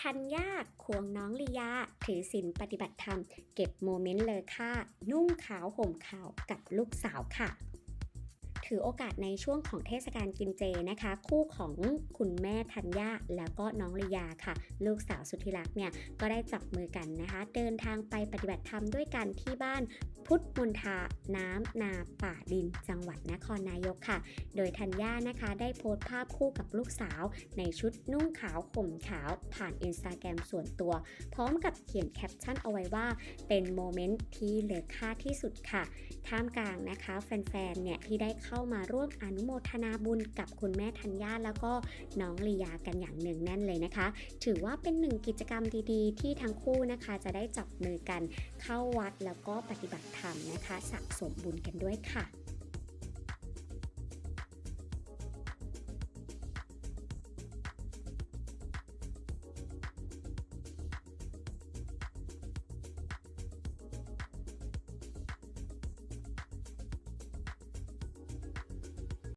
ทันยาควงน้องลียา ถือศีลปฏิบัติธรรม เก็บโมเมนต์เลยค่ะ นุ่งขาวห่มขาวกับลูกสาวค่ะ ถือโอกาสในช่วงของเทศกาลกินเจนะคะ คู่ของคุณแม่ธัญญาแล้วก็น้องลียาค่ะ ลูกสาวสุดที่รักเนี่ยก็ได้จับมือกันนะคะ เดินทางไปปฏิบัติธรรมด้วยกันที่บ้านพุทธมณฑาน้ำนาป่าดินจังหวัดนครนายกค่ะ โดยธัญญานะคะ ได้โพสต์ภาพคู่กับลูกสาว ในชุดนุ่งขาวห่มขาวผ่านอินสตาแกรมส่วนตัว พร้อมกับเขียนแคปชั่นเอาไว้ว่า เป็นโมเมนต์ที่เหลือค่าที่สุดค่ะ ท่ามกลางนะคะ แฟนๆเนี่ยที่ได้เข้ามาร่วมอนุโมทนาบุญกับคุณแม่ธัญญาแล้วก็น้องลียากันอย่างหนึ่งแน่นเลยนะคะ ถือว่าเป็นหนึ่งกิจกรรมดีๆ ที่ทั้งคู่นะคะจะได้จับมือกันเข้าวัดแล้วก็ปฏิบัติธรรมนะคะ สะสมบุญกันด้วยค่ะ